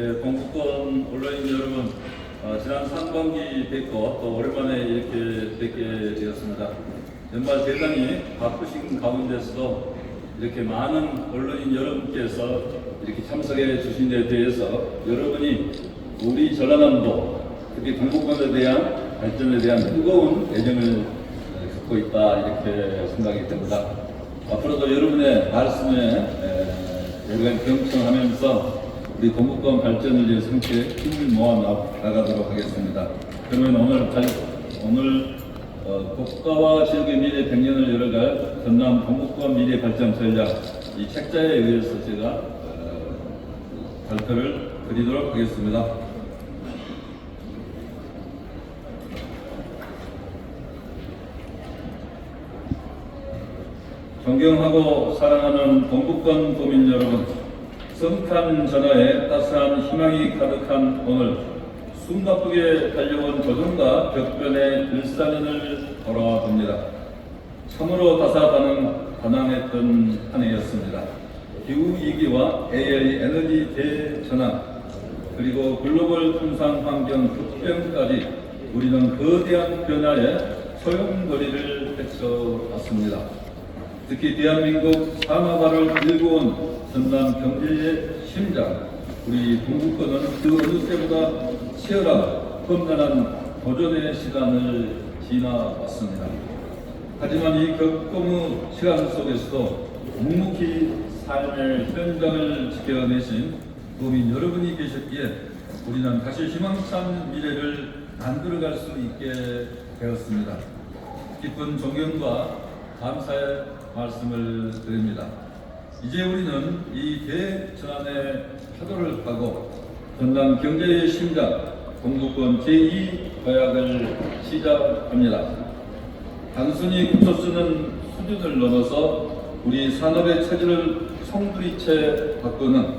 예, 공국권 언론인 여러분, 어, 지난 상반기 뵙고 또 오랜만에 이렇게 뵙게 되었습니다. 연말 대단히 바쁘신 가운데서도 이렇게 많은 언론인 여러분께서 이렇게 참석해 주신 데 대해서 여러분이 우리 전라남도 특히 경북권에 대한 발전에 대한 뜨거운 애정을 갖고 있다 이렇게 생각이 됩니다. 앞으로도 여러분의 말씀에 가지 경청하면서 우리 동북권 발전을 위해서 함께 힘을 모아 나- 나가도록 하겠습니다. 그러면 오늘 발- 오늘 어, 국가와 지역의 미래 100년을 열어갈 전남 동북권 미래 발전 전략 이 책자에 의해서 제가 어, 발표를 드리도록 하겠습니다. 존경하고 사랑하는 동북권 도민 여러분, 성탄 전화에 따스한 희망이 가득한 오늘 숨바쁘게 달려온 조정과 격변의 일산인을 돌아봅니다. 참으로 다사다능했던 한 해였습니다. 기후 위기와 AI 에너지 대전환 그리고 글로벌 통상 환경 급변까지 우리는 거대한 변화에 소용돌이를 펼쳐왔습니다. 특히 대한민국 산업화를 일궈온 전남 경제의 심장, 우리 동북권은 그 어느 때보다 치열하고 험난한 도전의 시간을 지나왔습니다. 하지만 이 격동의 시간 속에서도 묵묵히 삶의 현장을 지켜내신 도민 여러분이 계셨기에 우리는 다시 희망찬 미래를 만들어갈 수 있게 되었습니다. 깊은 존경과 감사의 말씀을 드립니다. 이제 우리는 이 대전환의 파도를 타고 전남 경제의 심장 동북권 제2도약을 시작합니다. 단순히 국소 쓰는 수준을 넘어서 우리 산업의 체질을 송두리째 바꾸는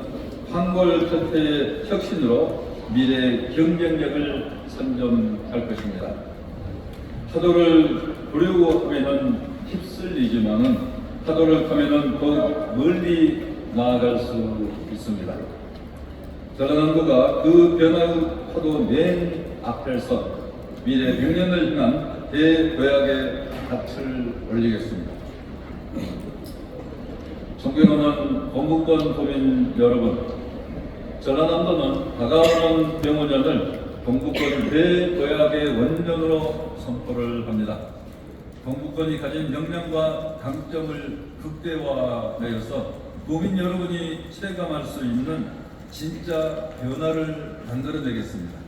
황골탈퇴의 혁신으로 미래 경쟁력을 선점할 것입니다. 파도를 보려고 하면은 휩쓸리지만은 파도를 타면은 더 멀리 나아갈 수 있습니다. 전라남도가 그 변화의 파도 맨 앞에서 미래 100년을 향한 대도약의 닻을 올리겠습니다. 존경하는 건국권 도민 여러분, 전라남도는 다가오는 병원년을 동북권 대도약의 원년으로 선포를 합니다. 동북권이 가진 역량과 강점을 극대화하여서 국민 여러분이 체감할 수 있는 진짜 변화를 만들어내겠습니다.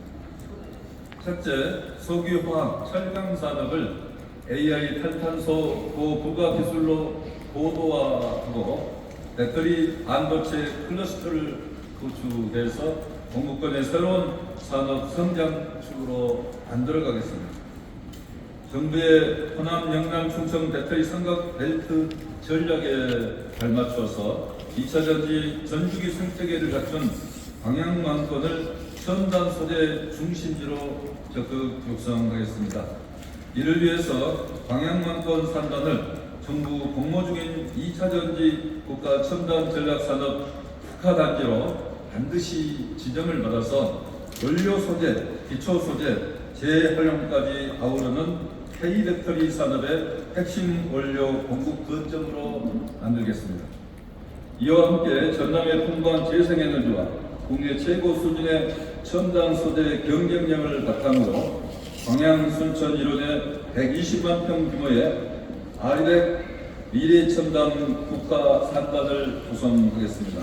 첫째, 석유화학, 철강 산업을 AI 탄탄소 고부가 기술로 고도화하고 배터리 반도체 클러스터를 구축해서 동북권의 새로운 산업 성장축으로 만들어가겠습니다. 정부의 호남 영남 충청 배터리 삼각 벨트 전략에 발맞춰서 2차 전지 전주기 생태계를 갖춘 방향망권을 첨단 소재 중심지로 적극 육성하겠습니다. 이를 위해서 방향망권 산단을 정부 공모 중인 2차 전지 국가 첨단 전략 산업 특화 단지로 반드시 지정을 받아서 원료 소재, 기초 소재, 재활용까지 아우르는 K 배터리 산업의 핵심 원료 공급 거점으로 만들겠습니다. 이와 함께 전남의 풍부한 재생에너지와 국내 최고 수준의 첨단 소재 경쟁력을 바탕으로 광양 순천 일원의 120만 평 규모의 아리백 미래 첨단 국가 산단을 구성하겠습니다.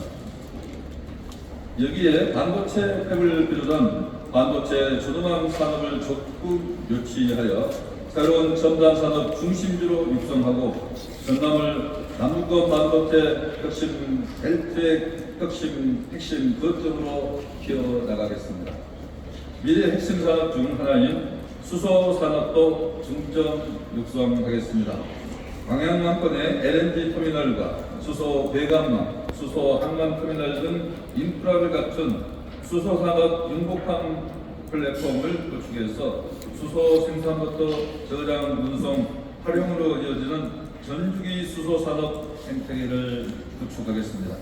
여기에 반도체 팩을 비롯한 반도체 조동항 산업을 적극 유치하여 새로운 첨단 산업 중심지로 육성하고 전남을 남북권 반도체 혁신 벨트의 혁신 핵심 거점으로 키워나가겠습니다. 미래 핵심 산업 중 하나인 수소 산업도 중점 육성하겠습니다. 광양만권의 LNG 터미널과 수소 배관망, 수소 항만 터미널 등 인프라를 갖춘 수소 산업 융복합 플랫폼을 구축해서 수소 생산부터 저장, 운송, 활용으로 이어지는 전주기 수소 산업 생태계를 구축하겠습니다.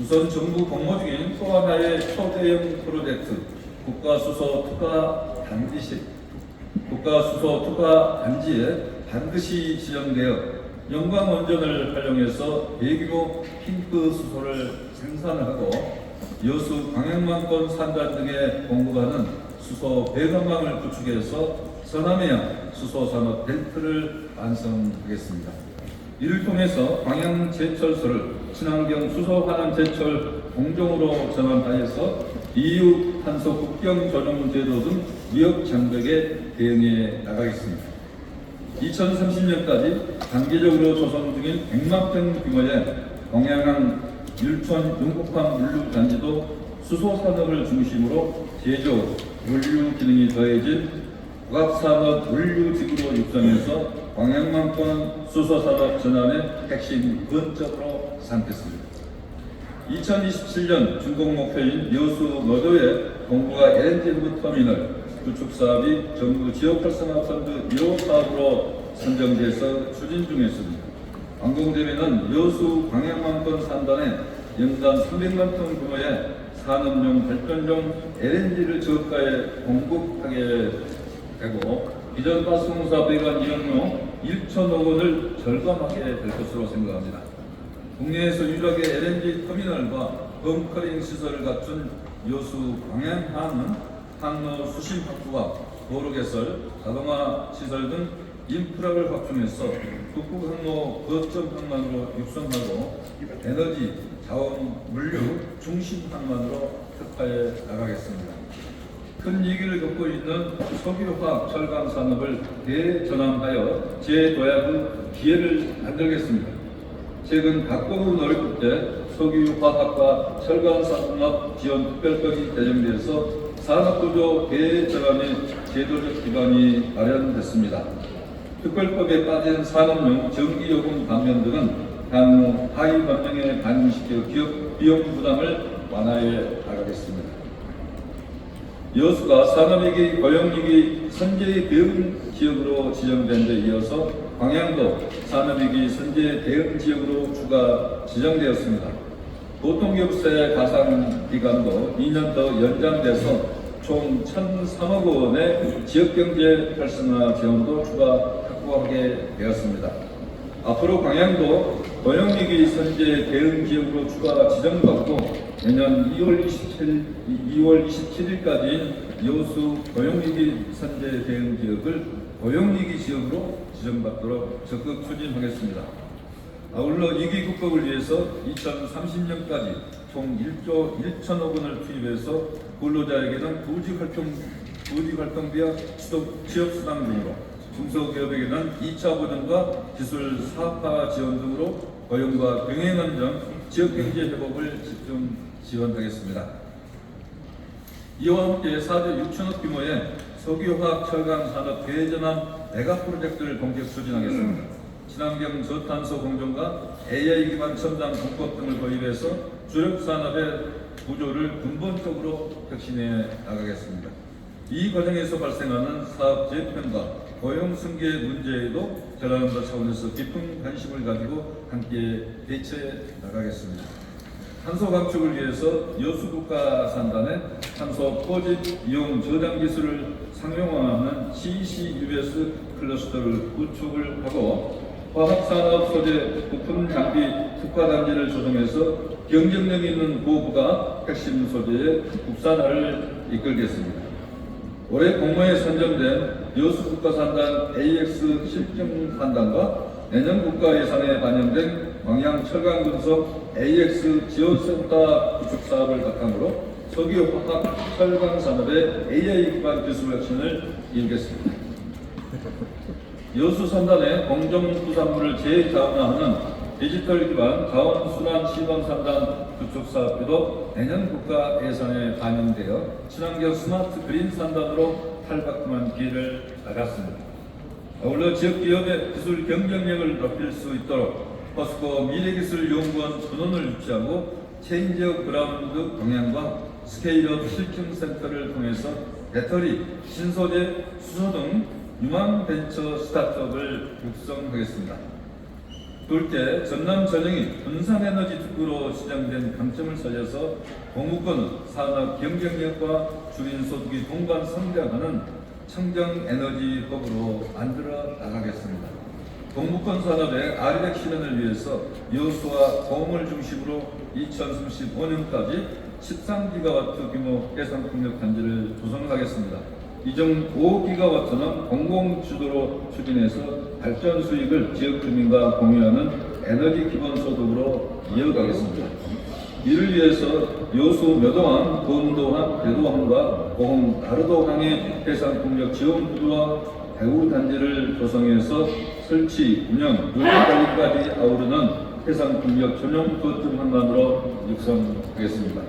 우선 정부 공모 중인 또 하나의 초대형 프로젝트 국가수소 투과 단지시 국가수소 투과 단지에 반드시 지정되어 영광 원전을 활용해서 대규모 핑크 수소를 생산하고 여수 광양만권 산단 등에 공급하는 수소 배관망을 구축해서 서남해안 수소 산업 벨트를 완성하겠습니다. 이를 통해서 광양 제철소를 친환경 수소 환원 제철 공정으로 전환하여서 EU 탄소 국경 전용 제도 등 위협 장벽에 대응해 나가겠습니다. 2030년까지 단계적으로 조성 중인 100만 평 규모의 동양항 율촌 용국항 물류 단지도 수소 산업을 중심으로 제조, 물류 기능이 더해진 국악산업 물류지구로 육성해서 광양만권 수소산업 전환의 핵심 근접으로 삼겠습니다. 2027년 준공 목표인 여수 동부가 LNG 후 터미널 구축 사업이 정부 지역 활성화 펀드 1호 사업으로 선정돼서 추진 중에 있습니다. 완공되면은 여수 광양만권 산단에 연간 300만 톤 규모의 산업용 발전용 LNG를 저가에 공급하게 되고 기존 가스공사 배관 이용료 1천억 원을 절감하게 될 것으로 생각합니다. 국내에서 유일하게 LNG 터미널과 벙커링 시설을 갖춘 여수 광양항은 항로 수심 확보와 도로 개설, 자동화 시설 등 인프라를 확충해서 북부 항로 거점 항만으로 육성하고 에너지, 자원, 물류 중심 항만으로 특화해 나가겠습니다. 큰 위기를 겪고 있는 석유화학 철강 산업을 대전환하여 재도약의 기회를 만들겠습니다. 최근 각국의 노력 끝에 석유화학과 철강 산업 지원 특별법이 제정돼서 산업구조 대전환의 제도적 기반이 마련됐습니다. 특별법에 빠진 산업용 전기요금 감면 등은 향후 하위 법령에 반영시켜 기업 비용 부담을 완화해 나가겠습니다. 여수가 산업위기, 고용위기, 선제 대응 지역으로 지정된 데 이어서 광양도 산업위기 선제 대응 지역으로 추가 지정되었습니다. 보통기업세 가상 기간도 2년 더 연장돼서 총 1,003억 원의 지역경제 활성화 지원도 추가 확보하게 되었습니다. 앞으로 광양도 고용위기 선제 대응 지역으로 추가 지정받고 내년 2월 27일, 2월 27일까지인 여수 고용위기 선제 대응 지역을 고용위기 지역으로 지정받도록 적극 추진하겠습니다. 아울러 위기 극복을 위해서 2030년까지 총 1조 1천억 원을 투입해서 근로자에게는 구직 활동 구직 활동비와 취업, 취업 수당 등으로 중소기업에게는 2차 보전과 기술 사업화 지원 등으로 고용과 병행 안정, 지역 경제 회복을 집중 지원하겠습니다. 이와 함께 4조 6천억 규모의 석유화학 철강 산업 대전환 메가 프로젝트를 본격 추진하겠습니다. 친환경 저탄소 공정과 AI 기반 첨단 공법 등을 도입해서 주력 산업의 구조를 근본적으로 혁신해 나가겠습니다. 이 과정에서 발생하는 사업 재편과 고용 승계 문제에도 전환과 차원에서 깊은 관심을 가지고 함께 대처해 나가겠습니다. 탄소 감축을 위해서 여수국가 산단의 탄소 포집 이용 저장 기술을 상용화하는 CCUS 클러스터를 구축을 하고 화학산업 소재 부품 장비 특화 단지를 조성해서 경쟁력 있는 고부가 핵심 소재의 국산화를 이끌겠습니다. 올해 공모에 선정된 여수 국가산단 AX 실증 판단과 내년 국가 예산에 반영된 광양 철강 분석 AX 지원센터 구축 사업을 바탕으로 석유화학 철강 산업의 AI 기반 기술 혁신을 이루겠습니다. 여수 산단의 공정 부산물을 재자원화하는 디지털 기반 자원 순환 시범 산단 구축 사업비도 내년 국가 예산에 반영되어 친환경 스마트 그린 산단으로 탈바꿈한 기회를 나갔습니다. 아울러 지역 기업의 기술 경쟁력을 높일 수 있도록 포스코 미래기술연구원 전원을 유치하고 체인지업 그라운드 동향과 스케일업 실증센터를 통해서 배터리, 신소재, 수소 등 유망 벤처 스타트업을 육성하겠습니다. 둘째, 전남 전형이 분산에너지 특구로 시장된 강점을 살려서 공무권은 산업 경쟁력과 주민 소득이 동반 성장하는 청정 에너지 법으로 만들어 나가겠습니다. 동북권 산업의 아리백 실현을 위해서 여수와 고흥을 중심으로 2035년까지 13기가와트 규모 해상풍력 단지를 조성하겠습니다. 이 중 5기가와트는 공공 주도로 추진해서 발전 수익을 지역 주민과 공유하는 에너지 기본 소득으로 이어가겠습니다. 이를 위해서 여수 묘도항, 검도항, 대도항과 고흥 나르도항의 해상풍력 지원 구조와 배후 단지를 조성해서 설치, 운영, 유지 관리까지 아우르는 해상풍력 전용 거점 항만으로 육성하겠습니다.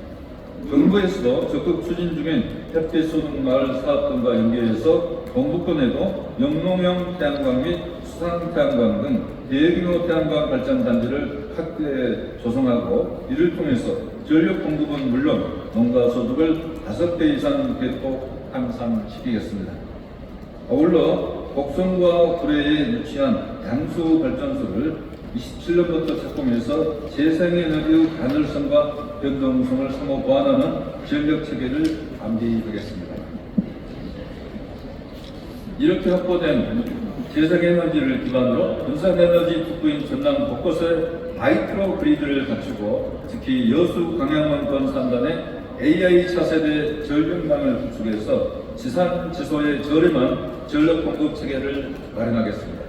정부에서도 적극 추진 중인 햇빛 소득 마을 사업 등과 연계해서 동북권에도 영농형 태양광 및 수상 태양광 등 대규모 태양광 발전 단지를 확대 조성하고 이를 통해서 전력 공급은 물론 농가 소득을 다섯 배 이상 대폭 향상시키겠습니다. 어울러 곡성과 구례에 위치한 양수 발전소를 27년부터 착공해서 재생에너지의 가능성과 변동성을 상호 보완하는 전력 체계를 완비하겠습니다. 이렇게 확보된 재생에너지를 기반으로 분산에너지 특구인 전남 곳곳에 마이크로 그리드를 갖추고 특히 여수 강양원권 산단에 AI 차세대 전력망을 구축해서 지산 지소의 저렴한 전력 공급 체계를 마련하겠습니다.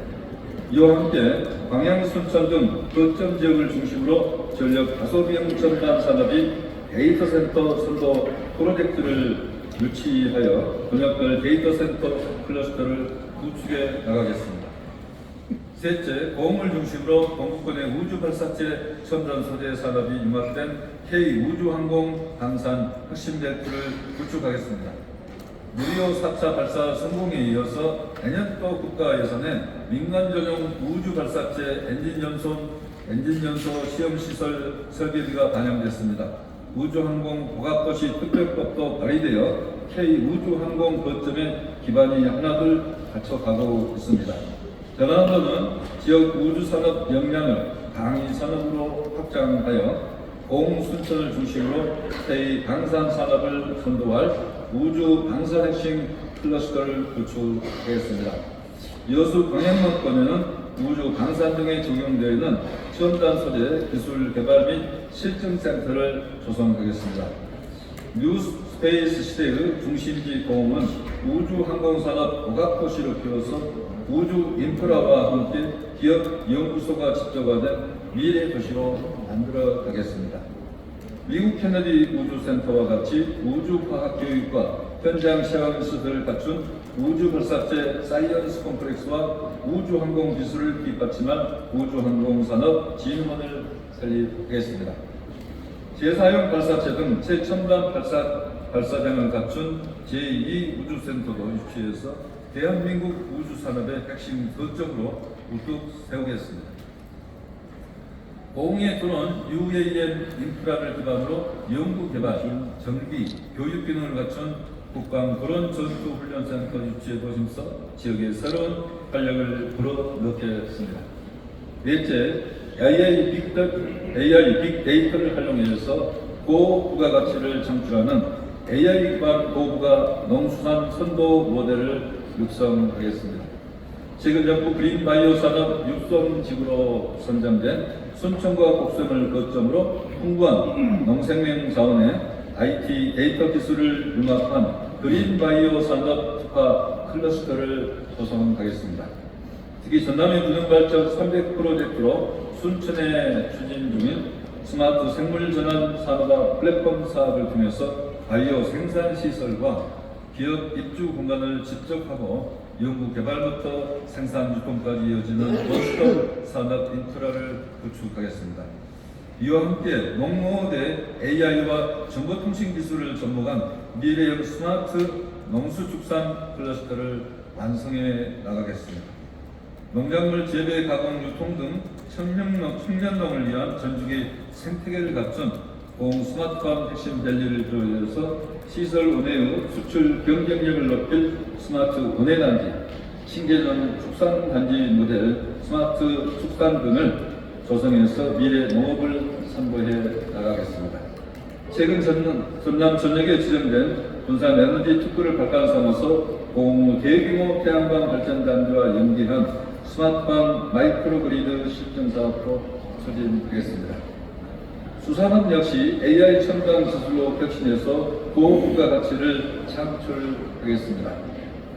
이와 함께 광양, 순천 등 거점 지역을 중심으로 전력 가소비용 첨단 산업이 데이터 센터 선도 프로젝트를 유치하여 분야별 데이터 센터 클러스터를 구축해 나가겠습니다. 셋째, 고흥을 중심으로 동북권의 우주 발사체 첨단 소재 산업이 융합된 K 우주항공 방산 핵심 벨트를 구축하겠습니다. 누리호 4차 발사 성공에 이어서 내년도 국가 예산에 민간 전용 우주 발사체 엔진 연소 엔진 연소 시험 시설 설계비가 반영됐습니다. 우주항공 고각도시 특별법도 발의되어 K 우주항공 거점의 기반이 하나둘 갖춰가고 있습니다. 전남도는 지역 우주산업 역량을 강의 산업으로 확장하여 고흥 순천을 중심으로 새 방산 산업을 선도할 우주 방산 핵심 클러스터를 구축하겠습니다. 여수 광양만권에는 우주 방산 등에 적용되어 있는 첨단 소재 기술 개발 및 실증 센터를 조성하겠습니다. 뉴스 페이스 시대의 중심지 고흥은 우주 항공산업 고각도시로 키워서 우주 인프라와 함께 기업 연구소가 집적화된 미래 도시로 만들어 가겠습니다. 미국 케네디 우주센터와 같이 우주과학 교육과 현장 시험 시설을 갖춘 우주 발사체 사이언스 콤플렉스와 우주항공 기술을 뒷받침한 우주항공산업 진흥원을 설립하겠습니다. 재사용 발사체 등 최첨단 발사, 발사장을 갖춘 제2 우주센터도 유치해서 대한민국 우주산업의 핵심 거점으로 우뚝 세우겠습니다. 공에 들어온 UAM 인프라를 기반으로 연구 개발, 정비, 교육 기능을 갖춘 국방 그런 전투 훈련센터 유치에 도심서 지역에 새로운 활력을 불어 넣겠습니다. 넷째, AI 빅데이터, AI 빅데이터를 활용해서 고부가가치를 창출하는 AI 기반 고부가 농수산 선도 모델을 육성하겠습니다. 최근 정부 그린 바이오 산업 육성 지구로 선정된 순천과 곡성을 거점으로 풍부한 농생명 자원의 IT 데이터 기술을 융합한 그린 바이오 산업 특화 클러스터를 조성하겠습니다. 특히 전남의 균형발전 300 프로젝트로 순천에 추진 중인 스마트 생물 전환 산업화 플랫폼 사업을 통해서 바이오 생산 시설과 기업 입주 공간을 직접하고 연구 개발부터 생산 유통까지 이어지는 원스톱 산업 인프라를 구축하겠습니다. 이와 함께 농무대 AI와 정보통신 기술을 접목한 미래형 스마트 농수축산 클러스터를 완성해 나가겠습니다. 농작물 재배, 가공, 유통 등 청년농, 청년농을 위한 전국의 생태계를 갖춘 공 스마트팜 핵심 밸리를 조율해서 시설 운해의 수출 경쟁력을 높일 스마트 운해단지, 신개념 축산단지 모델 스마트 축산 등을 조성해서 미래 농업을 선보해 나가겠습니다. 최근 전남, 전남 전역에 지정된 군산 에너지 특구를 발판 삼아서 공무 대규모 태양광 발전단지와 연계한 스마트팜 마이크로그리드 실증 사업도 추진하겠습니다. 수산업 역시 AI 첨단 기술로 혁신해서 고부가 가치를 창출하겠습니다.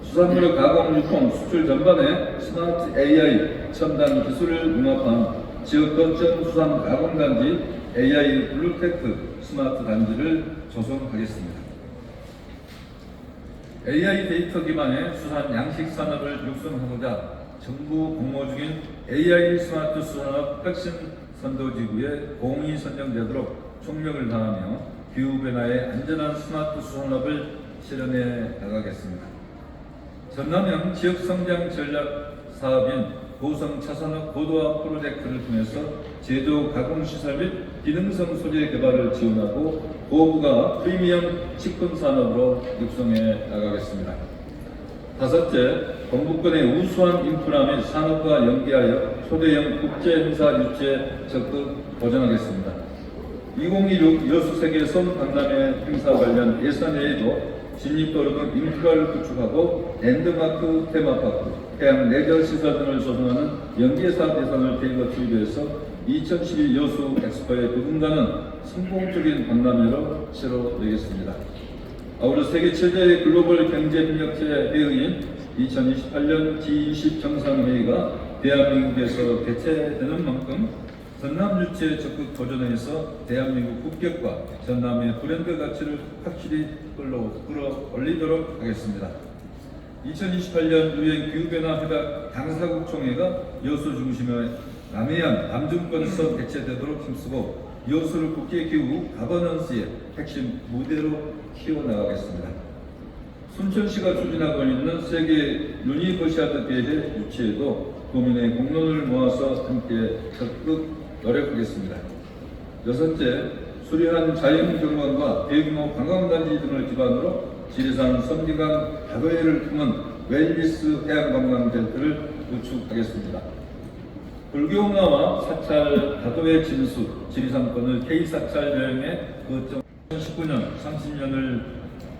수산물 가공 유통 수출 전반에 스마트 AI 첨단 기술을 융합한 지역 거점 수산 가공 단지 AI 블루테크 스마트 단지를 조성하겠습니다. AI 데이터 기반의 수산 양식 산업을 육성하고자 정부 공모 중인 AI 스마트 수산업 혁신 선도지구에 공이 선정되도록 총력을 다하며 기후변화에 안전한 스마트 수산업을 실현해 나가겠습니다. 전남형 지역성장 전략 사업인 고성 차산업 고도화 프로젝트를 통해서 제조 가공시설 및 기능성 소재 개발을 지원하고 고부가 프리미엄 식품 산업으로 육성해 나가겠습니다. 다섯째, 동북권의 우수한 인프라 및 산업과 연계하여 초대형 국제 행사 유치에 적극 도전하겠습니다. 2016 여수세계 섬 박람회 행사 관련 예산 외에도 진입도로 등 인프라를 구축하고 랜드마크 테마파크, 해양 레저 시설 등을 조성하는 연계사업 예산을 대거 투입해서 2012 여수 엑스포에 부분가는 성공적인 박람회로 치러내겠습니다. 아울러 세계 최대의 글로벌 경제협력체 회의인 2028년 G20 정상회의가 대한민국에서 개최되는 만큼 전남 유치에 적극 도전해서 대한민국 국격과 전남의 브랜드 가치를 확실히 끌어, 끌어올리도록 하겠습니다. 2028년 유엔 기후변화 회담 당사국 총회가 여수 중심의 남해안 남중권에서 개최되도록 힘쓰고 여수를 국제 기후 가버넌스의 핵심 무대로 키워나가겠습니다. 순천시가 추진하고 있는 세계 유니버시아드 대회 유치에도 도민의 공론을 모아서 함께 적극 노력하겠습니다. 여섯째, 수려한 자연경관과 대규모 관광단지 등을 기반으로 지리산 섬진강 다도해를 통한 웰리스 해양관광 벨트를 구축하겠습니다. 불교문화와 사찰 다도해 진수 지리산권을 K사찰 여행의 거점 2019년 30년을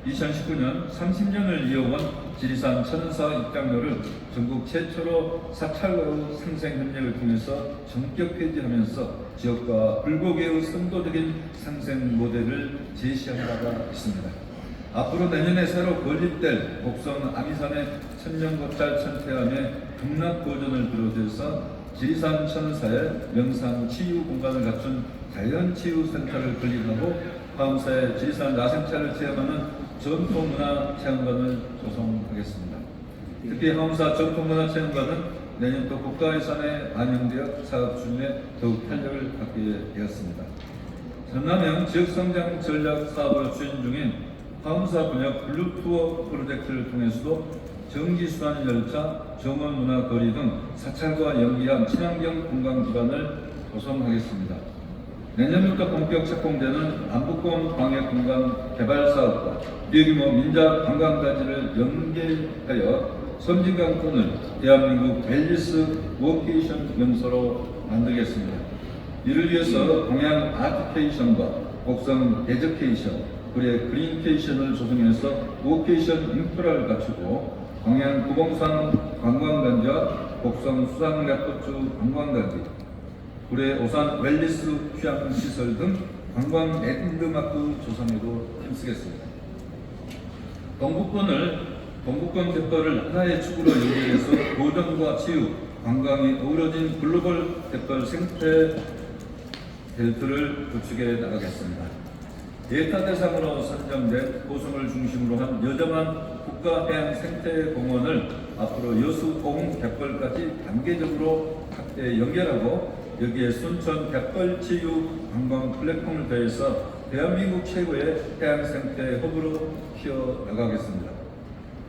2019년 30년을 이어온 지리산 천사 입장료를 전국 최초로 사찰로 상생 협력을 통해서 전격 폐지하면서 지역과 불고개의 선도적인 상생 모델을 제시한 바가 있습니다. 앞으로 내년에 새로 건립될 곡성 아미산의 천년고찰 천태암의 극락 보존을 비롯해서 지리산 천사의 명상 치유 공간을 갖춘 자연 치유 센터를 건립하고 화엄사의 지리산 야생차를 체험하는 전통문화 체험관을 조성하겠습니다. 특히 화엄사 전통문화 체험관은 내년도 국가예산에 반영되어 사업 추진에 더욱 탄력을 갖게 되었습니다. 전남형 지역성장 전략 사업을 추진 중인 화엄사 분야 블루투어 프로젝트를 통해서도 전기수단 열차, 정원문화 거리 등 사찰과 연계한 친환경 관광 기반을 조성하겠습니다. 내년부터 본격 착공되는 남북권 광역 공간 개발 사업과 대규모 민자 관광단지를 연계하여 섬진강권을 대한민국 벨리스 워케이션 명소로 만들겠습니다. 이를 위해서 동양 아트케이션과 곡성 데저케이션, 그리고 그린케이션을 조성해서 워케이션 인프라를 갖추고 동양 구봉산 관광단지와 곡성 레포츠 관광단지, 구례 오산 웰리스 휴양 시설 등 관광 랜드마크 조성에도 힘쓰겠습니다. 동북권을 동북권 갯벌을 하나의 축으로 연계해서 보존과 치유, 관광이 어우러진 글로벌 갯벌 생태 벨트를 구축해 나가겠습니다. 예타 대상으로 선정된 고성을 중심으로 한 여정한 국가해양 생태공원을 앞으로 여수 공 갯벌까지 단계적으로 확대 연결하고 여기에 순천 갯벌 치유 관광 플랫폼을 더해서 대한민국 최고의 해양 생태 허브로 키워 나가겠습니다.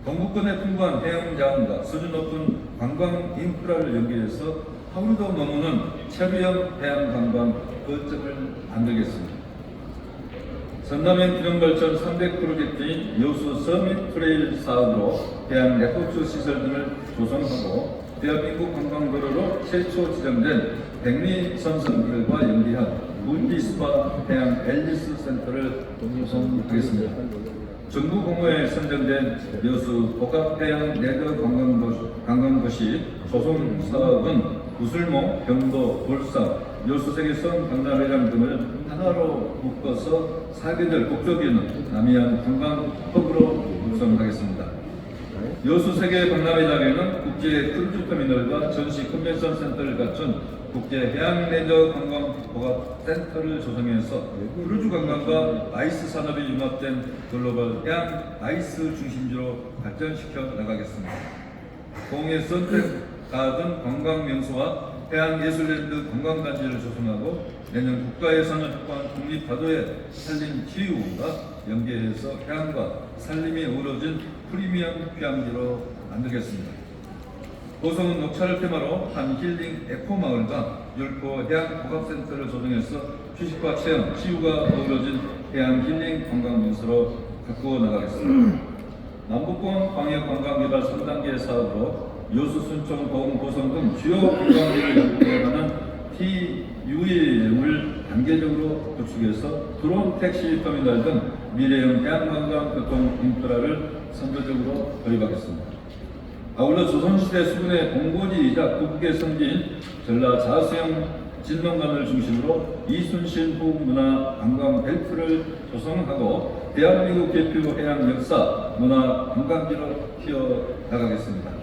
동북권의 풍부한 해양 자원과 수준 높은 관광 인프라를 연계해서 하루도 머무는 체류형 해양 관광 거점을 만들겠습니다. 전남행 기념발전 300 프로젝트인 여수 서밋 트레일 사업으로 해양 레포츠 시설 등을 조성하고 대한민국 관광도로로 최초 지정된 백미선선길과 연계한 물리스파 해양 앨리스 센터를 조성하겠습니다. 정부 공모에 선정된 여수 복합해양 내적 관광도시, 조성 사업은 구슬모, 경도, 볼사, 여수세계선 박람회장 등을 하나로 묶어서 사계절 국적이는 남해안 관광 허브로 구성하겠습니다. 여수세계 박람회장에는 국제 크루즈 터미널과 전시 컨벤션 센터를 갖춘 국제 해양 레저 관광 보갑 센터를 조성해서 크루즈 관광과 아이스 산업이 융합된 글로벌 해양 아이스 중심지로 발전시켜 나가겠습니다. 공의 선택 가든 관광 명소와 해양 예술랜드 관광단지를 조성하고 내년 국가 예산을 확보한 국립 바도의 산림 치유와 연계해서 해양과 산림이 어우러진 프리미엄 휴양지로 만들겠습니다. 고성은 녹차를 테마로 한 힐링 에코 마을과 율포 해양 복합센터를 조성해서 휴식과 체험, 치유가 어우러진 해양 힐링 관광 명소로 바꾸어 나가겠습니다. 남북권 광역 관광개발 3단계 사업으로 여수, 순천, 고흥, 고성 등 주요 관광지를 연결하는 TUEM을 단계적으로 구축해서 드론 택시 터미널 등 미래형 해양관광 교통 인프라를 선도적으로 도입하겠습니다. 아울러 조선시대 수군의 본고지이자 국국의 성지인 전라 자수영 진동관을 중심으로 이순신 후 문화 관광 벨트를 조성하고 대한민국 대표 해양 역사 문화 관광지로 키워나가겠습니다.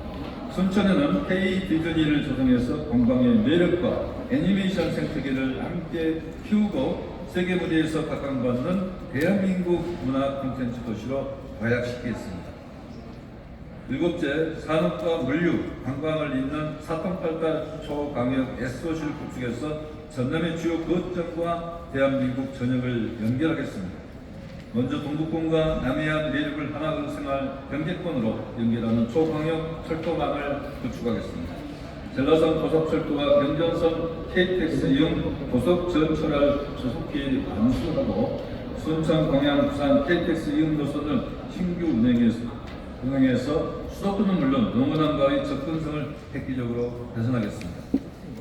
순천에는 K 디즈니를 조성해서 관광의 매력과 애니메이션 생태계를 함께 키우고 세계 무대에서 각광받는 대한민국 문화 콘텐츠 도시로 도약시키겠습니다. 일곱째, 산업과 물류, 관광을 잇는 사통팔달 초광역 S도시를 구축해서 전남의 주요 거점과 대한민국 전역을 연결하겠습니다. 먼저 동북권과 남해안 내륙을 하나로 생활 경제권으로 연결하는 초광역 철도망을 구축하겠습니다. 전라선 고속철도와 경전선 KTX 이용 고속 전철을 조속히 완수하고 순천, 광양, 부산 KTX 이용 노선을 신규 운행해서 운행해서 수도권은 물론 농어남과의 접근성을 획기적으로 개선하겠습니다.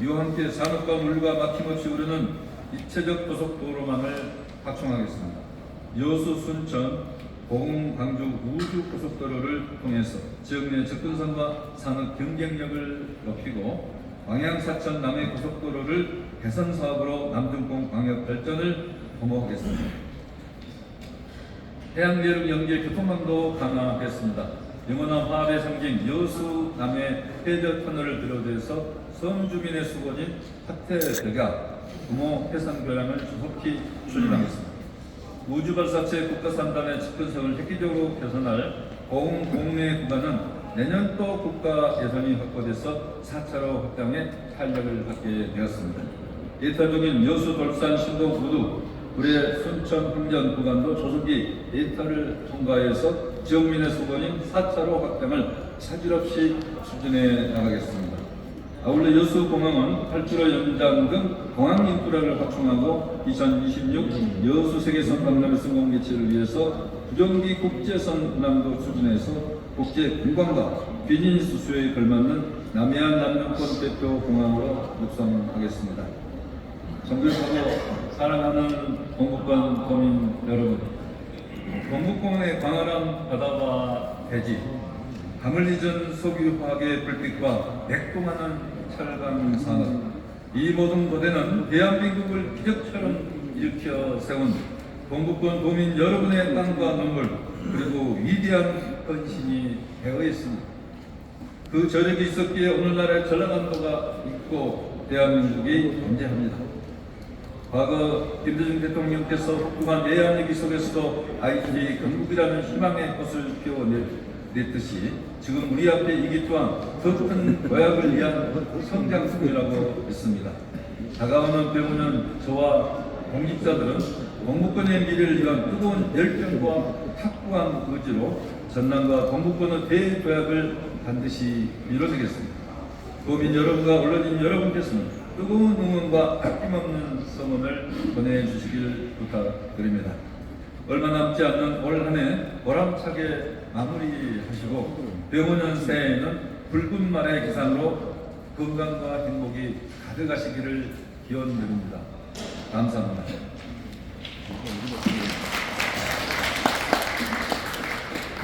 이와 함께 산업과 물류가 막힘없이 오르는 입체적 고속도로망을 확충하겠습니다. 여수, 순천, 고흥, 광주 우주 고속도로를 통해서 지역 내 접근성과 산업 경쟁력을 높이고 광양, 사천, 남해 고속도로를 개선 사업으로 남중권 광역 발전을 도모하겠습니다. 해양내륙 연계 교통망도 강화했습니다. 영원한 화합의 상징 여수 남해 해저 터널을 비롯해서 섬 주민의 수건인 하태백야 부모 해상 교량을 조속히 추진하겠습니다. 우주발사체 국가산단의 접근성을 획기적으로 개선할 고흥 공내 구간은 내년 또 국가 예산이 확보돼서 4차로 확장에 탄력을 갖게 되었습니다. 예타적인 여수, 돌산, 신동, 구두, 구례, 순천, 흥전 구간도 조속히 예타를 통과해서 지역민의 수건인 4차로 확장을 차질 없이 추진해 나가겠습니다. 아울러 여수공항은 8km 연장 등 공항 인프라를 확충하고 2026 여수 세계선 박람회 성공 개최를 위해서 부정기 국제선 운항도 추진해서 국제 관광과 비즈니스 수요에 걸맞는 남해안 남녀권 대표 공항으로 육성하겠습니다. 존경하고 사랑하는 동북권 도민 여러분, 동북권의 광활한 바다와 대지, 밤을 잊은 석유화학의 불빛과 맥동하는 철강 산업, 이 모든 고대는 대한민국을 기적처럼 일으켜 세운 동북권 도민 여러분의 땀과 눈물 그리고 위대한 헌신이 되어 있습니다. 그 저력이 있었기에 오늘날의 전라남도가 있고 대한민국이 존재합니다. 과거 김대중 대통령께서 국한 예안얘기 속에서도 아이들이 건국이라는 희망의 꽃을 피워 냈듯이 지금 우리 앞에 이기 또한 더큰 도약을 위한 성장순이라고 했습니다. 다가오는 배우는 저와 공직자들은 동북권의 미래를 위한 뜨거운 열정과 탁구한 의지로 전남과 동북권의 대도약을 반드시 이뤄내겠습니다. 국민 여러분과 언론인 여러분께서는 뜨거운 응원과 아낌없는 성원을 보내주시길 부탁드립니다. 얼마 남지 않는 올 한 해 보람차게 마무리하시고 병원연세에는 붉은 말의 기상으로 건강과 행복이 가득하시기를 기원드립니다. 감사합니다.